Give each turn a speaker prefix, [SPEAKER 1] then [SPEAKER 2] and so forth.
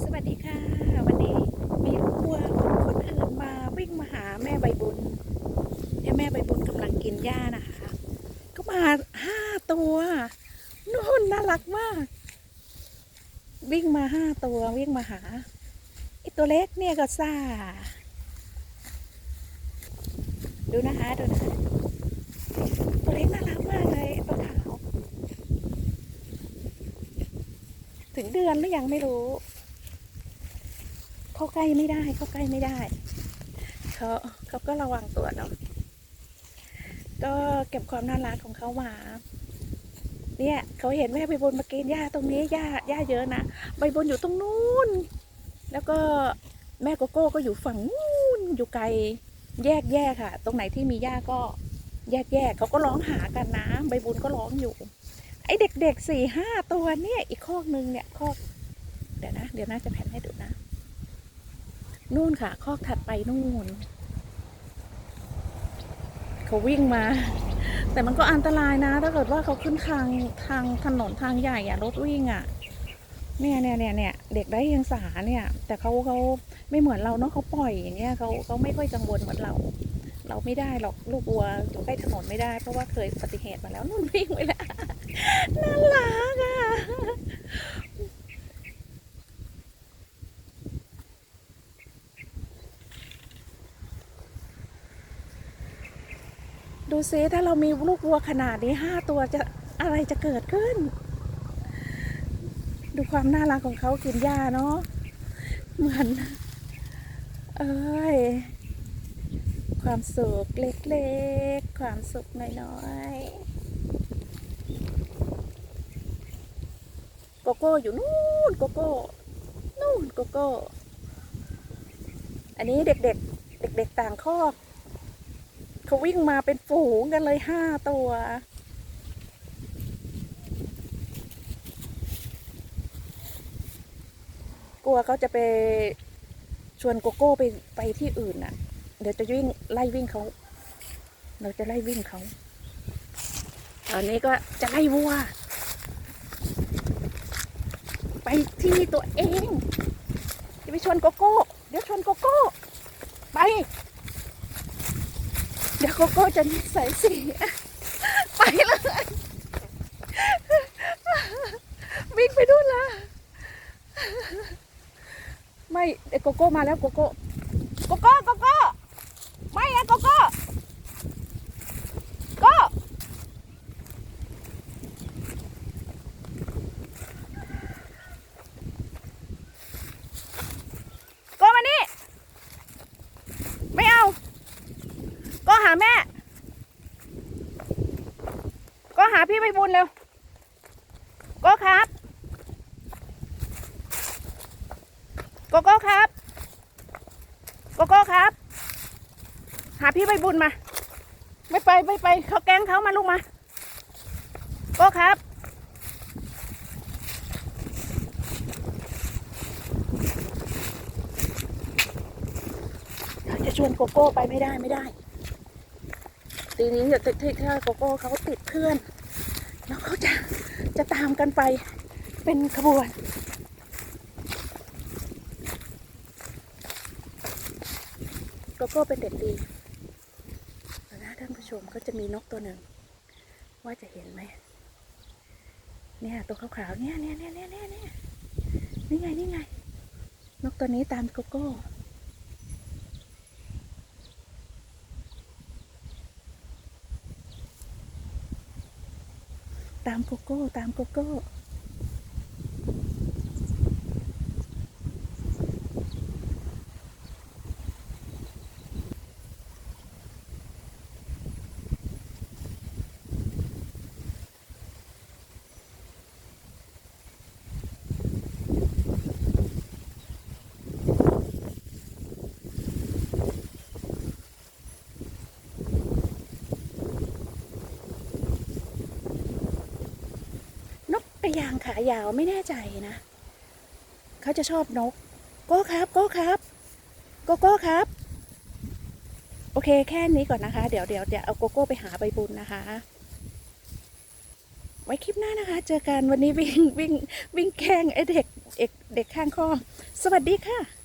[SPEAKER 1] สวัสดีค่ะ วันนี้มีวัวของคนอื่นมาวิ่งมาหาแม่ใบบุญเนี่ยแม่ใบบุญกำลังกินหญ้านะคะ ก็มาห้าตัวนู่นน่ารักมาก วิ่งมาห้าตัววิ่งมาหาไอตัวเล็กเนี่ยก็ซ่า ดูนะคะดูนะคะตัวเล็กน่ารักมากเลยตัวขาว ถึงเดือนหรือยังไม่รู้ เข้าใกล้ไม่ได้ เข้าใกล้ไม่ได้เขาเขาก็ระวังตัวเนาะก็เก็บความน่ารักของเขามา เนี่ยเขาเห็นแม่ใบบนมากินหญ้าตรงนี้หญ้าหญ้าเยอะนะใบบนอยู่ตรงนู้นแล้วก็แม่โกโก้ก็อยู่ฝั่งนู้นอยู่ไกลแยกแยกค่ะ ตรงไหนที่มีหญ้าก็แยกแยกเขาก็ร้องหากันนะใบบุญก็ร้องอยู่ ไอเด็กๆสี่ห้าตัวเนี่ยอีกคอกนึงเนี่ยคอกเดี๋ยวนะ เดี๋ยวน่าจะแผ่นให้ดูนะ นู่นค่ะ คอกถัดไปนู่น เขาวิ่งมา แต่มันก็อันตรายนะ ถ้าเกิดว่าเขาขึ้นทางทางถนนทางใหญ่อะรถวิ่งอะเนี่ยเนี่ยเนี่ยเนี่ยเด็กได้ยังสาเนี่ย แต่เขาเขาไม่เหมือนเราเนาะเขาปล่อยอย่างเงี้ยเขาเขาไม่ค่อยกังวลเหมือนเรา เราไม่ได้หรอกลูกวัวอยู่ใกล้ถนนไม่ได้ เพราะว่าเคยอุบัติเหตุมาแล้วนู่นวิ่งไปแล้วน่ารักอะ ดูซิถ้าเรามีลูกวัวขนาดนี้ห้าตัวจะอะไรจะเกิดขึ้น ดูความน่ารักของเขากินหญ้าเนาะเหมือน เอ้ย ความสุขเล็กๆ ความสุขน้อยๆ โกโก้อยู่นู่นโกโก้นู่นโกโก้ อันนี้เด็กๆ เด็กๆ ต่างคอก เขาวิ่งมาเป็นฝูงกันเลยห้าตัว กลัวเขาจะไปชวนโกโก้ไปไปที่อื่นน่ะ เดี๋ยวจะวิ่งไล่วิ่งเขาเราจะไล่วิ่งเขาตอนนี้ก็จะไล่วัว ไปที่ตัวเอง จะไปชวนโกโก้ เดี๋ยวชวนโกโก้ ไป กโก้จะนิสัยเสียไปเลยวิ่งไปดูนละไม่เด็กโกโก้มาแล้วโกโก้ โกโก้โกโก้ไม่อะโกโก้โก้โก้มานี่ ไม่เอา ก็หาแม่ ก็หาพี่ใบบุญเร็ว ก็ครับ โกโก้ครับ โกโก้ครับ หาพี่ใบบุญมา ไม่ไปไม่ไปเขาแกล้งเขามาลูกมา โก็ครับจะชวนโกโก้ไปไม่ได้ไม่ได้ ทีนี้จะถ้าโกโก้เขาติดเพื่อน แล้วเขาจะจะตามกันไปเป็นขบวนโกโก้เป็นเด็กดีเดี๋ยวนะท่านผู้ชมก็จะมีนกตัวหนึ่ง ว่าจะเห็นไหมเนี่ยตัวขาวๆเนี่ยเนี่ยเนี่ยเนี่ยเนี่ยเนี่ยนี่ไงนี่ไง นกตัวนี้ตามโกโก้ ตามโกโก้ ตามโกโก้ ยางขายาวไม่แน่ใจนะ เขาจะชอบนก โก้ครับ โก้ครับ โกโก้ครับ โอเคแค่นี้ก่อนนะคะ เดี๋ยวเดี๋ยวเดี๋ยวเอาโกโก้ไปหาใบบุญนะคะ ไว้คลิปหน้านะคะ เจอกันวันนี้วิ่งวิ่งวิ่งแข่งไอเด็กเอกเด็กข้างคลอสวัสดีค่ะ